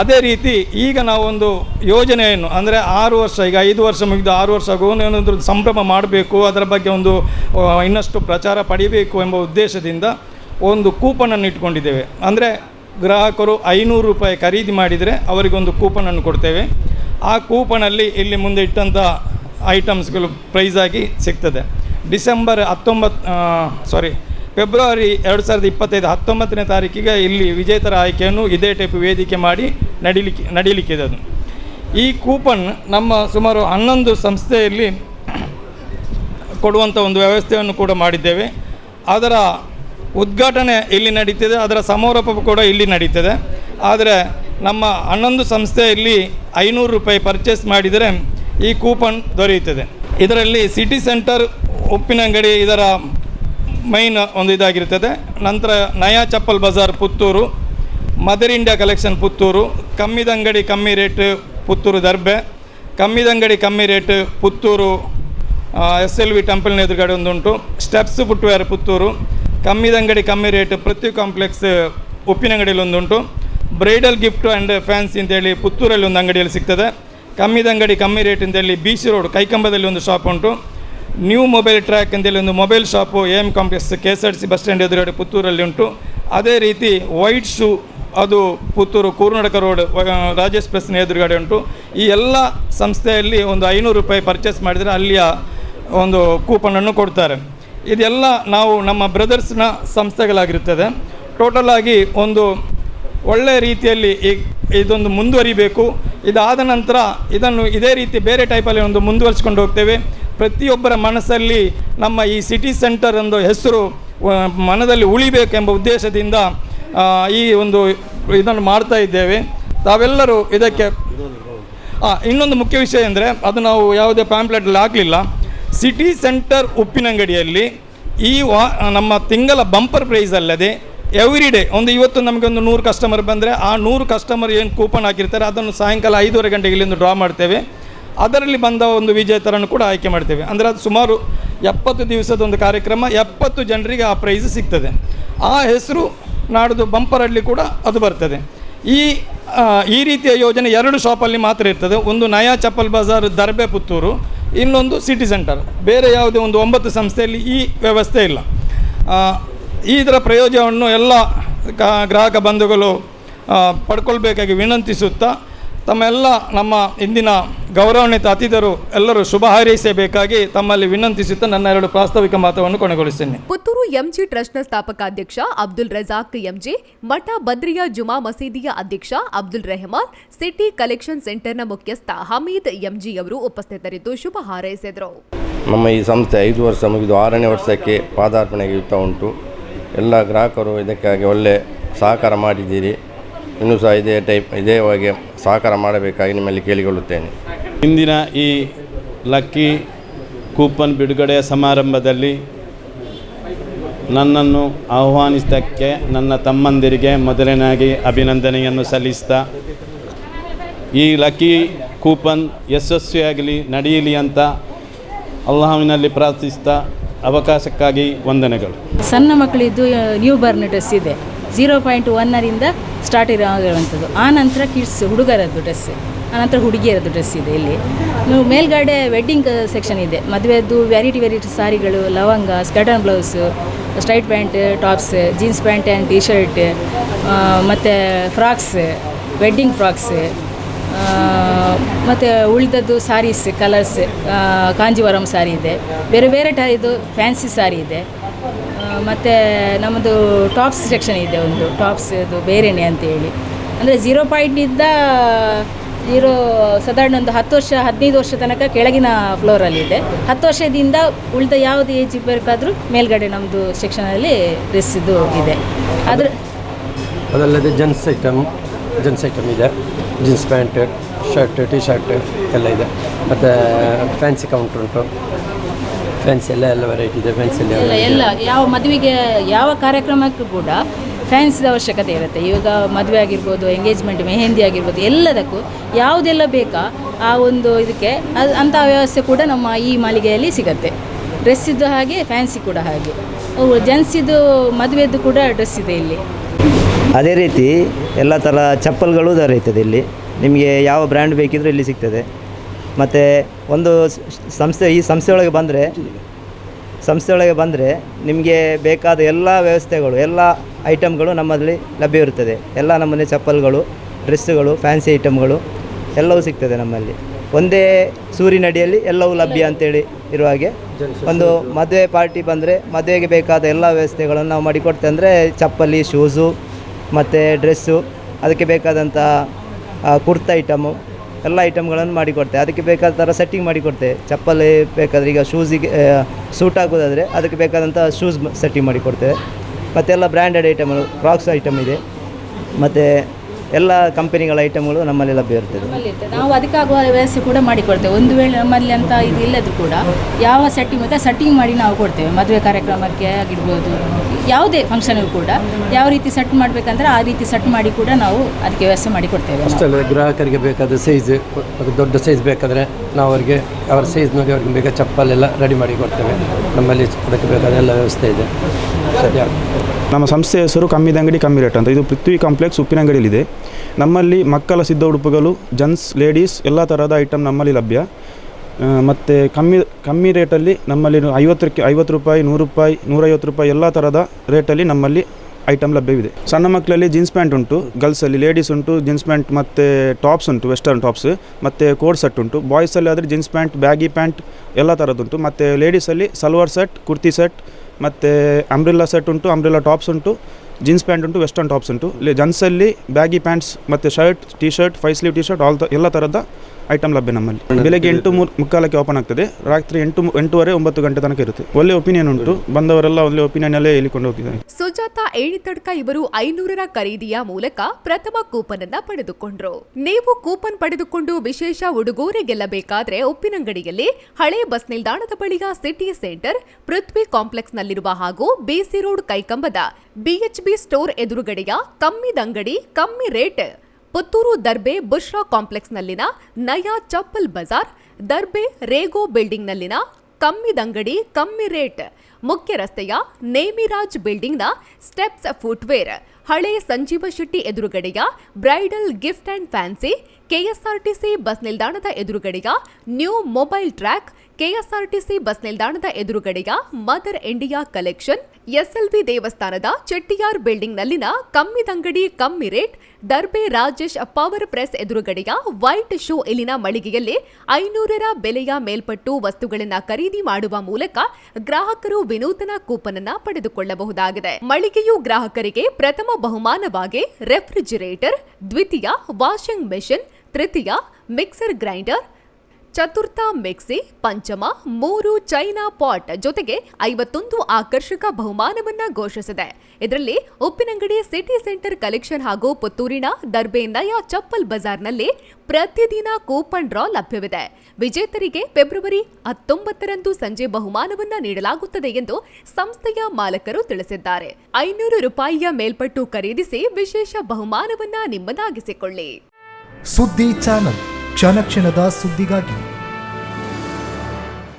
ಅದೇ ರೀತಿ ಈಗ ನಾವೊಂದು ಯೋಜನೆಯನ್ನು, ಅಂದರೆ ಆರು ವರ್ಷ, ಈಗ ಐದು ವರ್ಷ ಮುಗಿದು ಆರು ವರ್ಷ ಏನಾದರೂ ಸಂಭ್ರಮ ಮಾಡಬೇಕು, ಅದರ ಬಗ್ಗೆ ಒಂದು ಇನ್ನಷ್ಟು ಪ್ರಚಾರ ಪಡಿಬೇಕು ಎಂಬ ಉದ್ದೇಶದಿಂದ ಒಂದು ಕೂಪನನ್ನು ಇಟ್ಕೊಂಡಿದ್ದೇವೆ. ಅಂದರೆ ಗ್ರಾಹಕರು ಐನೂರು ರೂಪಾಯಿ ಖರೀದಿ ಮಾಡಿದರೆ ಅವರಿಗೊಂದು ಕೂಪನನ್ನು ಕೊಡ್ತೇವೆ. ಆ ಕೂಪನಲ್ಲಿ ಇಲ್ಲಿ ಮುಂದೆ ಇಟ್ಟಂಥ ಐಟಮ್ಸ್ಗಳು ಪ್ರೈಸಾಗಿ ಸಿಗ್ತದೆ. ಡಿಸೆಂಬರ್ ಹತ್ತೊಂಬತ್ತು ಸಾರಿ ಫೆಬ್ರವರಿ ಎರಡು ಸಾವಿರದ ಇಪ್ಪತ್ತೈದು ಹತ್ತೊಂಬತ್ತನೇ ತಾರೀಕಿಗೆ ಇಲ್ಲಿ ವಿಜೇತರ ಆಯ್ಕೆಯನ್ನು ಇದೇ ಟೈಪ್ ವೇದಿಕೆ ಮಾಡಿ ನಡೀಲಿಕ್ಕೆ ನಡೀಲಿಕ್ಕಿದೆ ಈ ಕೂಪನ್ ನಮ್ಮ ಸುಮಾರು ಹನ್ನೊಂದು ಸಂಸ್ಥೆಯಲ್ಲಿ ಕೊಡುವಂಥ ಒಂದು ವ್ಯವಸ್ಥೆಯನ್ನು ಕೂಡ ಮಾಡಿದ್ದೇವೆ. ಅದರ ಉದ್ಘಾಟನೆ ಇಲ್ಲಿ ನಡೀತಿದೆ, ಅದರ ಸಮಾರೋಪ ಕೂಡ ಇಲ್ಲಿ ನಡೀತದೆ. ಆದರೆ ನಮ್ಮ ಹನ್ನೊಂದು ಸಂಸ್ಥೆಯಲ್ಲಿ ಐನೂರು ರೂಪಾಯಿ ಪರ್ಚೇಸ್ ಮಾಡಿದರೆ ಈ ಕೂಪನ್ ದೊರೆಯುತ್ತದೆ. ಇದರಲ್ಲಿ ಸಿಟಿ ಸೆಂಟರ್ ಉಪ್ಪಿನಂಗಡಿ ಇದರ ಮೈನ್ ಒಂದು ಇದಾಗಿರ್ತದೆ ನಂತರ Naya Chappal Bazaar Puttur Mother India Collection Puttur, Kammidangadi Kammi Rate Puttur Darbe, Kammidangadi Kammi Rate Puttur S L V ಟೆಂಪಲ್ನ ಎದುರುಗಡೆ ಒಂದುಂಟು Steps Footwear Puttur Kammidangadi Kammi Rate Prithvi complex ಉಪ್ಪಿನಂಗಡಿಯಲ್ಲಿ ಒಂದುಂಟು. Bridal gift and fancy ಅಂತೇಳಿ ಪುತ್ತೂರಲ್ಲಿ ಒಂದು ಅಂಗಡಿಯಲ್ಲಿ ಸಿಗ್ತದೆ. ಕಮ್ಮಿದಂಗಡಿ ಕಮ್ಮಿ rate ಅಂತೇಳಿ B C road ಕೈಕಂಬದಲ್ಲಿ ಒಂದು ಶಾಪ್ ಉಂಟು. ನ್ಯೂ ಮೊಬೈಲ್ ಟ್ರ್ಯಾಕ್ ಅಂತೇಳಿ ಒಂದು mobile shop A M complex K S R C bus stand ಎದುರುಗಡೆ ಪುತ್ತೂರಲ್ಲಿ ಉಂಟು. ಅದೇ ರೀತಿ ವೈಟ್ ಶೂ ಅದು ಪುತ್ತೂರು ಕೂರ್ನಡಕ ರೋಡ್ ರಾಜೇಶ್ ಪ್ರೆಸ್ನ ಎದುರುಗಡೆ ಉಂಟು. ಈ ಎಲ್ಲ ಸಂಸ್ಥೆಯಲ್ಲಿ ಒಂದು ಐನೂರು ರೂಪಾಯಿ ಪರ್ಚೇಸ್ ಮಾಡಿದರೆ ಅಲ್ಲಿಯ ಒಂದು ಕೂಪನನ್ನು ಕೊಡ್ತಾರೆ. ಇದೆಲ್ಲ ನಾವು ನಮ್ಮ ಬ್ರದರ್ಸ್ನ ಸಂಸ್ಥೆಗಳಾಗಿರುತ್ತದೆ ಟೋಟಲ್ ಆಗಿ ಒಂದು ಒಳ್ಳೆಯ ರೀತಿಯಲ್ಲಿ ಈ ಇದೊಂದು ಮುಂದುವರಿಬೇಕು. ಇದಾದ ನಂತರ ಇದನ್ನು ಇದೇ ರೀತಿ ಬೇರೆ ಟೈಪಲ್ಲಿ ಒಂದು ಮುಂದುವರಿಸ್ಕೊಂಡು ಹೋಗ್ತೇವೆ. ಪ್ರತಿಯೊಬ್ಬರ ಮನಸ್ಸಲ್ಲಿ ನಮ್ಮ ಈ ಸಿಟಿ ಸೆಂಟರ್ ಒಂದು ಹೆಸರು ಮನದಲ್ಲಿ ಉಳಿಬೇಕೆಂಬ ಉದ್ದೇಶದಿಂದ ಈ ಒಂದು ಇದನ್ನು ಮಾಡ್ತಾ ಇದ್ದೇವೆ. ತಾವೆಲ್ಲರೂ ಇದಕ್ಕೆ ಇನ್ನೊಂದು ಮುಖ್ಯ ವಿಷಯ ಅಂದರೆ ಅದು ನಾವು ಯಾವುದೇ ಪ್ಯಾಂಪ್ಲೆಟಲ್ಲಿ ಆಗಲಿಲ್ಲ ಸಿಟಿ ಸೆಂಟರ್ ಉಪ್ಪಿನಂಗಡಿಯಲ್ಲಿ ಈ ವಾ ನಮ್ಮ ತಿಂಗಳ ಬಂಪರ್ ಪ್ರೈಸ್ ಅಲ್ಲದೆ ಎವ್ರಿ ಡೇ ಒಂದು ಇವತ್ತು ನಮಗೆ ಒಂದು ನೂರು ಕಸ್ಟಮರ್ ಬಂದರೆ ಆ ನೂರು ಕಸ್ಟಮರ್ ಏನು ಕೂಪನ್ ಹಾಕಿರ್ತಾರೆ, ಅದನ್ನು ಸಾಯಂಕಾಲ ಐದೂವರೆ ಗಂಟೆಗೆ ಇಲ್ಲಿಂದ ಡ್ರಾ ಮಾಡ್ತೇವೆ. ಅದರಲ್ಲಿ ಬಂದ ಒಂದು ವಿಜೇತರನ್ನು ಕೂಡ ಆಯ್ಕೆ ಮಾಡ್ತೇವೆ. ಅಂದರೆ ಅದು ಸುಮಾರು ಎಪ್ಪತ್ತು ದಿವಸದ ಒಂದು ಕಾರ್ಯಕ್ರಮ, ಎಪ್ಪತ್ತು ಜನರಿಗೆ ಆ ಪ್ರೈಸ್ ಸಿಗ್ತದೆ. ಆ ಹೆಸರು ನಾಡ್ದು ಬಂಪರಲ್ಲಿ ಕೂಡ ಅದು ಬರ್ತದೆ. ಈ ಈ ರೀತಿಯ ಯೋಜನೆ ಎರಡು ಶಾಪಲ್ಲಿ ಮಾತ್ರ ಇರ್ತದೆ. ಒಂದು ನಯಾ ಚಪ್ಪಲ್ ಬಜಾರ್, ದರ್ಬೆ ಪುತ್ತೂರು. ಇನ್ನೊಂದು ಸಿಟಿ ಸೆಂಟರ್ ಬೇರೆ ಯಾವುದೇ ಒಂದು ಒಂಬತ್ತು ಸಂಸ್ಥೆಯಲ್ಲಿ ಈ ವ್ಯವಸ್ಥೆ ಇಲ್ಲ. ಆ, ಇದರ ಪ್ರಯೋಜನವನ್ನು ಎಲ್ಲ ಗ್ರಾಹಕ ಬಂಧುಗಳು ಪಡ್ಕೊಳ್ಬೇಕಾಗಿ ವಿನಂತಿಸುತ್ತಾ ತಮ್ಮೆಲ್ಲ ನಮ್ಮ ಇಂದಿನ ಗೌರವಾನ್ವಿತ ಅತಿಥರು ಎಲ್ಲರೂ ಶುಭ ಹಾರೈಸಬೇಕಾಗಿ ತಮ್ಮಲ್ಲಿ ವಿನಂತಿಸುತ್ತಾ ನನ್ನ ಎರಡು ಪ್ರಾಸ್ತಾವಿಕ ಮಾತವನ್ನು ಕೊನೆಗೊಳಿಸ್ತೇನೆ ಪುತ್ತೂರು ಎಂಜಿ ಟ್ರಸ್ಟ್ನ ಸ್ಥಾಪಕಾಧ್ಯಕ್ಷ ಅಬ್ದುಲ್ ರಜಾಕ್ ಎಂಜಿ ಮಠ ಬದ್ರಿಯಾ ಜುಮಾ ಮಸೀದಿಯ ಅಧ್ಯಕ್ಷ ಅಬ್ದುಲ್ ರೆಹಮಾನ್ ಸಿಟಿ ಕಲೆಕ್ಷನ್ ಸೆಂಟರ್ನ ಮುಖ್ಯಸ್ಥ ಹಮೀದ್ ಎಂಜಿ ಅವರು ಉಪಸ್ಥಿತರಿದ್ದು ಶುಭ ಹಾರೈಸಿದರು. ನಮ್ಮ ಈ ಸಂಸ್ಥೆ ಐದು ವರ್ಷ ಮುಗಿದು ಆರನೇ ವರ್ಷಕ್ಕೆ ಪಾದಾರ್ಪಣೆಗೆ ಯುಕ್ತ ಉಂಟು. ಎಲ್ಲ ಗ್ರಾಹಕರು ಇದಕ್ಕಾಗಿ ಒಳ್ಳೆ ಸಹಕಾರ ಮಾಡಿದ್ದೀರಿ. ಇನ್ನೂ ಸಹ ಇದೇ ಟೈಪ್ ಇದೇ ಹಾಗೆ ಸಹಕಾರ ಮಾಡಬೇಕಾಗಿ ನಿಮ್ಮಲ್ಲಿ ಕೇಳಿಕೊಳ್ಳುತ್ತೇನೆ. ಇಂದಿನ ಈ ಲಕ್ಕಿ ಕೂಪನ್ ಬಿಡುಗಡೆಯ ಸಮಾರಂಭದಲ್ಲಿ ನನ್ನನ್ನು ಆಹ್ವಾನಿಸಿದ್ದಕ್ಕೆ ನನ್ನ ತಮ್ಮಂದಿರಿಗೆ ಮೊದಲನಾಗಿ ಅಭಿನಂದನೆಯನ್ನು ಸಲ್ಲಿಸ್ತಾ ಈ ಲಕ್ಕಿ ಕೂಪನ್ ಯಶಸ್ವಿಯಾಗಲಿ ನಡೆಯಲಿ ಅಂತ ಅಲ್ಲಾಹುವಿನಲ್ಲಿ ಪ್ರಾರ್ಥಿಸ್ತಾ ಅವಕಾಶಕ್ಕಾಗಿ ವಂದನೆಗಳು. ಸಣ್ಣ ಮಕ್ಕಳಿದ್ದು ನ್ಯೂ ಬರ್ನ್ ಡ್ರೆಸ್ ಇದೆ. ಝೀರೋ ಪಾಯಿಂಟ್ ಒನ್ನರಿಂದ ಸ್ಟಾರ್ಟ್ ಇರುವಂಥದ್ದು. ಆ ನಂತರ ಕಿಡ್ಸ್ ಹುಡುಗರದ್ದು ಡ್ರೆಸ್ ಆನಂತರ ಹುಡುಗಿಯರದ್ದು ಡ್ರೆಸ್ ಇದೆ ಇಲ್ಲಿ. ಮೇಲ್ಗಡೆ ವೆಡ್ಡಿಂಗ್ ಸೆಕ್ಷನ್ ಇದೆ. ಮದುವೆದ್ದು ವೆರೈಟಿ ವೆರೈಟಿ ಸಾರಿಗಳು, ಲವಂಗ ಸ್ಕರ್ಟನ್ blouse straight pant tops jeans pant and T shirt ಮತ್ತು ಫ್ರಾಕ್ಸ್ ವೆಡ್ಡಿಂಗ್ ಫ್ರಾಕ್ಸ್ ಮತ್ತು ಉಳಿದದ್ದು ಸಾರೀಸ್ ಕಲರ್ಸ್ ಕಾಂಜಿವರಂ ಸಾರಿ ಇದೆ. ಬೇರೆ ಬೇರೆ ಟ, ಇದು ಫ್ಯಾನ್ಸಿ ಸಾರಿ ಇದೆ. ಮತ್ತು ನಮ್ಮದು ಟಾಪ್ಸ್ ಸೆಕ್ಷನ್ ಇದೆ ಒಂದು ಟಾಪ್ಸ್ ಇದು ಬೇರೆಣೆ ಅಂತೇಳಿ. ಅಂದರೆ ಝೀರೋ ಪಾಯಿಂಟಿಂದ ಜೀರೋ ಸಾಧಾರಣ ಒಂದು ಹತ್ತು ವರ್ಷ, ಹದಿನೈದು ವರ್ಷ ತನಕ ಕೆಳಗಿನ ಫ್ಲೋರಲ್ಲಿದೆ ಹತ್ತು ವರ್ಷದಿಂದ ಉಳಿದ ಯಾವುದು ಏಜ್ ಬೇಕಾದರೂ ಮೇಲ್ಗಡೆ ನಮ್ಮದು ಸೆಕ್ಷನಲ್ಲಿ ಡ್ರೆಸ್ ಇದು ಇದೆ. ಅದ್ರ ಅದಲ್ಲದೆ ಜೆನ್ಸ್ ಐಟಮ್ ಜೆನ್ಸ್ ಐಟಮ್ ಇದೆ. Jeans pant shirt T shirt ಎಲ್ಲ ಇದೆ. ಮತ್ತು ಫ್ಯಾನ್ಸಿ ಕೌಂಟ್ರ್ ಉಂಟು. ಫ್ಯಾನ್ಸಿ ಎಲ್ಲ ಎಲ್ಲ ವೆರೈಟಿ ಇದೆ ಫ್ಯಾನ್ಸ್ ಎಲ್ಲ ಎಲ್ಲ ಯಾವ ಮದುವೆಗೆ ಯಾವ ಕಾರ್ಯಕ್ರಮಕ್ಕೂ ಕೂಡ ಫ್ಯಾನ್ಸಿದ ಅವಶ್ಯಕತೆ ಇರುತ್ತೆ. ಇವಾಗ ಮದುವೆ ಆಗಿರ್ಬೋದು ಎಂಗೇಜ್ಮೆಂಟ್ ಮೆಹಂದಿ ಆಗಿರ್ಬೋದು ಎಲ್ಲದಕ್ಕೂ ಯಾವುದೆಲ್ಲ ಬೇಕಾ ಆ ಒಂದು ಇದಕ್ಕೆ ಅದು ಅಂಥ ವ್ಯವಸ್ಥೆ ಕೂಡ ನಮ್ಮ ಈ ಮಾಳಿಗೆಯಲ್ಲಿ ಸಿಗತ್ತೆ. ಡ್ರೆಸ್ಸಿದ್ದು ಹಾಗೆ ಫ್ಯಾನ್ಸಿ ಕೂಡ ಹಾಗೆ. ಜೆಂಟ್ಸಿದ್ದು ಮದುವೆದ್ದು ಕೂಡ ಡ್ರೆಸ್ ಇದೆ ಇಲ್ಲಿ. ಅದೇ ರೀತಿ ಎಲ್ಲ ಥರ ಚಪ್ಪಲ್ಗಳು ದೊರೆಯುತ್ತದೆ ಇಲ್ಲಿ. ನಿಮಗೆ ಯಾವ ಬ್ರ್ಯಾಂಡ್ ಬೇಕಿದ್ರೂ ಇಲ್ಲಿ ಸಿಗ್ತದೆ. ಮತ್ತು ಒಂದು ಸಂಸ್ಥೆ, ಈ ಸಂಸ್ಥೆಯೊಳಗೆ ಬಂದರೆ ಸಂಸ್ಥೆಯೊಳಗೆ ಬಂದರೆ ನಿಮಗೆ ಬೇಕಾದ ಎಲ್ಲ ವ್ಯವಸ್ಥೆಗಳು, ಎಲ್ಲ ಐಟಮ್ಗಳು ನಮ್ಮಲ್ಲಿ ಲಭ್ಯವಿರುತ್ತದೆ ಎಲ್ಲ ನಮ್ಮಲ್ಲಿ ಚಪ್ಪಲ್ಗಳು, ಡ್ರೆಸ್ಸುಗಳು, ಫ್ಯಾನ್ಸಿ ಐಟಮ್ಗಳು ಎಲ್ಲವೂ ಸಿಗ್ತದೆ ನಮ್ಮಲ್ಲಿ. ಒಂದೇ ಸೂರಿನಡಿಯಲ್ಲಿ ಎಲ್ಲವೂ ಲಭ್ಯ ಅಂತೇಳಿ ಇರುವ ಹಾಗೆ ಒಂದು ಮದುವೆ ಪಾರ್ಟಿ ಬಂದರೆ ಮದುವೆಗೆ ಬೇಕಾದ ಎಲ್ಲ ವ್ಯವಸ್ಥೆಗಳನ್ನು ನಾವು ಮಾಡಿಕೊಡ್ತೇವೆ ಅಂದರೆ ಚಪ್ಪಲಿ, ಶೂಸು, ಮತ್ತು ಡ್ರೆಸ್ಸು, ಅದಕ್ಕೆ ಬೇಕಾದಂಥ ಕುರ್ತಾ ಐಟಮು ಎಲ್ಲ ಐಟಮ್ಗಳನ್ನು ಮಾಡಿಕೊಡ್ತೆ. ಅದಕ್ಕೆ ಬೇಕಾದ ಥರ ಸೆಟ್ಟಿಂಗ್ ಮಾಡಿಕೊಡ್ತೆ. ಚಪ್ಪಲಿ ಬೇಕಾದರೆ ಈಗ ಶೂಸಿಗೆ ಸೂಟ್ ಆಗೋದಾದರೆ ಅದಕ್ಕೆ ಬೇಕಾದಂಥ ಶೂಸ್ ಸೆಟ್ಟಿಂಗ್ ಮಾಡಿಕೊಡ್ತೇವೆ ಮತ್ತೆಲ್ಲ ಬ್ರ್ಯಾಂಡೆಡ್ ಐಟಮ್ಗಳು ಕ್ರಾಕ್ಸ್ ಐಟಮ್ ಇದೆ. ಮತ್ತು ಎಲ್ಲ ಕಂಪನಿಗಳ ಐಟಮ್ಗಳು ನಮ್ಮಲ್ಲಿ ಲಭ್ಯ ಇರ್ತದೆ. ನಾವು ಅದಕ್ಕಾಗುವ ವ್ಯವಸ್ಥೆ ಕೂಡ ಮಾಡಿಕೊಡ್ತೇವೆ. ಒಂದು ವೇಳೆ ನಮ್ಮಲ್ಲಿ ಅಂತ ಇದು ಇಲ್ಲದ್ದು ಕೂಡ ಯಾವ ಸೆಟ್ಟಿಂಗ್ ಮತ್ತೆ ಸೆಟ್ಟಿಂಗ್ ಮಾಡಿ ನಾವು ಕೊಡ್ತೇವೆ. ಮದುವೆ ಕಾರ್ಯಕ್ರಮಕ್ಕೆ ಆಗಿರ್ಬೋದು ಯಾವುದೇ ಫಂಕ್ಷನ್ಗೂ ಕೂಡ ಯಾವ ರೀತಿ ಸೆಟ್ ಮಾಡಬೇಕಂದ್ರೆ ಆ ರೀತಿ ಸೆಟ್ ಮಾಡಿ ಕೂಡ ನಾವು ಅದಕ್ಕೆ ವ್ಯವಸ್ಥೆ ಮಾಡಿಕೊಡ್ತೇವೆ ಅಷ್ಟಲ್ಲ ಅಷ್ಟೇ ಗ್ರಾಹಕರಿಗೆ ಬೇಕಾದ ಸೈಜ್ ಅದು ದೊಡ್ಡ ಸೈಜ್ ಬೇಕಾದರೆ ನಾವು ಅವರಿಗೆ ಅವರ ಸೈಜ್ ನೋಡಿ ಅವ್ರಿಗೆ ಬೇಕಾದ ಚಪ್ಪಲೆಲ್ಲ ರೆಡಿ ಮಾಡಿ ಕೊಡ್ತೇವೆ. ನಮ್ಮಲ್ಲಿ ಅದಕ್ಕೆ ಬೇಕಾದ ಎಲ್ಲ ವ್ಯವಸ್ಥೆ ಇದೆ. ಸರಿ ನಮ್ಮ ಸಂಸ್ಥೆ ಹೆಸರು ಕಮ್ಮಿದಂಗಡಿ ಕಮ್ಮಿ ರೇಟ್ ಅಂತ. ಇದು ಪೃಥ್ವಿ ಕಾಂಪ್ಲೆಕ್ಸ್ ಉಪ್ಪಿನಂಗಡಿಯಲ್ಲಿದೆ ನಮ್ಮಲ್ಲಿ ಮಕ್ಕಳ ಸಿದ್ಧ ಉಡುಪುಗಳು, ಜೆಂಟ್ಸ್, ಲೇಡೀಸ್ ಎಲ್ಲ ಥರದ ಐಟಮ್ ನಮ್ಮಲ್ಲಿ ಲಭ್ಯ. ಮತ್ತು ಕಮ್ಮಿ ಕಮ್ಮಿ ರೇಟಲ್ಲಿ ನಮ್ಮಲ್ಲಿ ಐವತ್ತಕ್ಕೆ, ಐವತ್ತು ರೂಪಾಯಿ, ನೂರು ರೂಪಾಯಿ, ನೂರೈವತ್ತು ರೂಪಾಯಿ ಎಲ್ಲ ಥರದ ರೇಟಲ್ಲಿ ನಮ್ಮಲ್ಲಿ ಐಟಮ್ ಲಭ್ಯವಿದೆ. ಸಣ್ಣ ಮಕ್ಕಳಲ್ಲಿ ಜೀನ್ಸ್ ಪ್ಯಾಂಟ್ ಉಂಟು, ಗರ್ಲ್ಸಲ್ಲಿ ಲೇಡೀಸ್ ಉಂಟು, ಜೀನ್ಸ್ ಪ್ಯಾಂಟ್ ಮತ್ತು ಟಾಪ್ಸ್ ಉಂಟು, ವೆಸ್ಟರ್ನ್ ಟಾಪ್ಸ್, ಮತ್ತು ಕೋಡ್ ಸೆಟ್ ಉಂಟು. ಬಾಯ್ಸಲ್ಲಿ ಆದರೆ ಜೀನ್ಸ್ ಪ್ಯಾಂಟ್, ಬ್ಯಾಗಿ ಪ್ಯಾಂಟ್ ಎಲ್ಲ ಥರದ್ದುಂಟು ಮತ್ತು ಲೇಡೀಸಲ್ಲಿ ಸಲ್ವಾರ್ ಸೆಟ್ ಕುರ್ತಿ ಸೆಟ್ ಮತ್ತು ಅಂಬ್ರಿಲ್ಲಾ ಸೆಟ್ ಉಂಟು ಅಂಬ್ರಿಲ್ಲಾ ಟಾಪ್ಸ್ ಉಂಟು ಜೀನ್ಸ್ ಪ್ಯಾಂಟ್ ಉಂಟು ವೆಸ್ಟರ್ನ್ ಟಾಪ್ಸ್ ಉಂಟು. ಇಲ್ಲಿ ಜನ್ಸಲ್ಲಿ ಬ್ಯಾಗಿ ಪ್ಯಾಂಟ್ಸ್ ಮತ್ತು shirt T shirt five sleeve T shirt all ಎಲ್ಲ ಥರದ ಐಟಮ್ ಲಭ್ಯ ನಮ್ಮಲ್ಲಿ. ಬೆಳಗ್ಗೆ ಎಂಟು ಮೂರು ಮುಕ್ಕಾಲಕ್ಕೆ ಓಪನ್ ಆಗ್ತದೆ. ರಾತ್ರಿ ಎಂಟು ಎಂಟೂವರೆ ಒಂಬತ್ತು ಗಂಟೆ ತನಕ ಇರುತ್ತೆ. ಒಳ್ಳೆ ಒಪಿನಿಯನ್ ಉಂಟು. ಬಂದವರೆಲ್ಲ ಒಳ್ಳೆ ಒಪಿನಿಯನ್ ಅಲ್ಲೇ ಹೇಳಿಕೊಂಡು ಹೋಗಿದ್ದಾರೆ. ಸುಜಾತ ಏಣಿತಡ್ಕ ಇವರು ಐನೂರರ ಖರೀದಿಯ ಮೂಲಕ ಪ್ರಥಮ ಕೂಪನ್ ಅನ್ನ ಪಡೆದುಕೊಂಡ್ರು. ನೀವು ಕೂಪನ್ ಪಡೆದುಕೊಂಡು ವಿಶೇಷ ಉಡುಗೊರೆ ಗೆಲ್ಲಬೇಕಾದ್ರೆ ಉಪ್ಪಿನಂಗಡಿಯಲ್ಲಿ ಹಳೆ ಬಸ್ ನಿಲ್ದಾಣದ ಬಳಿಯ ಸಿಟಿ ಸೆಂಟರ್, ಪೃಥ್ವಿ ಕಾಂಪ್ಲೆಕ್ಸ್ ನಲ್ಲಿರುವ ಹಾಗೂ ಬಿಸಿ ರೋಡ್ ಕೈಕಂಬದ ಬಿಎಚ್ಬಿ ಸ್ಟೋರ್ ಎದುರುಗಡೆಯ ಕಮ್ಮಿದಂಗಡಿ, ಕಮ್ಮಿ ರೇಟ್ ಪುತ್ತೂರು ದರ್ಬೆ ಬುಷ್ರಾ ಕಾಂಪ್ಲೆಕ್ಸ್ನಲ್ಲಿನ ನಯಾ ಚಪ್ಪಲ್ ಬಜಾರ್, ದರ್ಬೆ ರೇಗೋ ಬಿಲ್ಡಿಂಗ್ನಲ್ಲಿನ ಕಮ್ಮಿದಂಗಡಿ ಕಮ್ಮಿ ರೇಟ್ ಮುಖ್ಯ ರಸ್ತೆಯ ನೇಮಿರಾಜ್ ಬಿಲ್ಡಿಂಗ್ನ ಸ್ಟೆಪ್ಸ್ ಫುಟ್ವೇರ್, ಹಳೆ Sanjeeva Shetty ಎದುರುಗಡೆಯ Bridal Gift and Fancy, KSRTC bus ನಿಲ್ದಾಣದ ಎದುರುಗಡೆಯ New Mobile Track, KSRTC bus ನಿಲ್ದಾಣದ ಎದುರುಗಡೆಯ ಮದರ್ ಇಂಡಿಯಾ ಕಲೆಕ್ಷನ್, ಎಸ್ಎಲ್ವಿ ದೇವಸ್ಥಾನದ Chettiar ಬಿಲ್ಡಿಂಗ್ನಲ್ಲಿನ Kammidangadi Kammi Rate Darbe Rajesh Power Press ಎದುರುಗಡೆಯ white show ಇಲ್ಲಿನ ಮಳಿಗೆಯಲ್ಲಿ ಐನೂರರ ಬೆಲೆಯ ಮೇಲ್ಪಟ್ಟು ವಸ್ತುಗಳನ್ನು ಖರೀದಿ ಮಾಡುವ ಮೂಲಕ ಗ್ರಾಹಕರು ವಿನೂತನ ಕೂಪನ್ ಅನ್ನ ಪಡೆದುಕೊಳ್ಳಬಹುದಾಗಿದೆ. ಮಳಿಗೆಯು ಗ್ರಾಹಕರಿಗೆ ಪ್ರಥಮ ಬಹುಮಾನವಾಗಿ ರೆಫ್ರಿಜಿರೇಟರ್, ದ್ವಿತೀಯ ವಾಷಿಂಗ್ ಮೆಷಿನ್, ತೃತೀಯ ಮಿಕ್ಸರ್ ಗ್ರೈಂಡರ್ ಚತುರ್ಥ ಮೆಕ್ಸಿ, ಪಂಚಮ, ಮೂರು ಚೈನಾ ಪಾಟ್ ಜೊತೆಗೆ ಐವತ್ತೊಂದು ಆಕರ್ಷಕ ಬಹುಮಾನವನ್ನ ಘೋಷಿಸಿದೆ. ಇದರಲ್ಲಿ ಉಪ್ಪಿನಂಗಡಿ ಸಿಟಿ ಸೆಂಟರ್ ಕಲೆಕ್ಷನ್ ಹಾಗೂ ಪುತ್ತೂರಿನ ದರ್ಬೆ ನಯ ಚಪ್ಪಲ್ ಬಜಾರ್ನಲ್ಲಿ ಪ್ರತಿದಿನ ಕೂಪನ್ ಡ್ರಾ ಲಭ್ಯವಿದೆ. ವಿಜೇತರಿಗೆ ಫೆಬ್ರವರಿ ಹತ್ತೊಂಬತ್ತರಂದು ಸಂಜೆ ಬಹುಮಾನವನ್ನ ನೀಡಲಾಗುತ್ತದೆ ಎಂದು ಸಂಸ್ಥೆಯ ಮಾಲಕರು ತಿಳಿಸಿದ್ದಾರೆ. ಐನೂರು ರೂಪಾಯಿಯ ಮೇಲ್ಪಟ್ಟು ಖರೀದಿಸಿ ವಿಶೇಷ ಬಹುಮಾನವನ್ನ ನಿಮ್ಮದಾಗಿಸಿಕೊಳ್ಳಿ. ಸುದ್ದಿ ಚಾನಲ್. ಕ್ಷಣ ಕ್ಷಣದ ಸುದ್ದಿಗಾಗಿ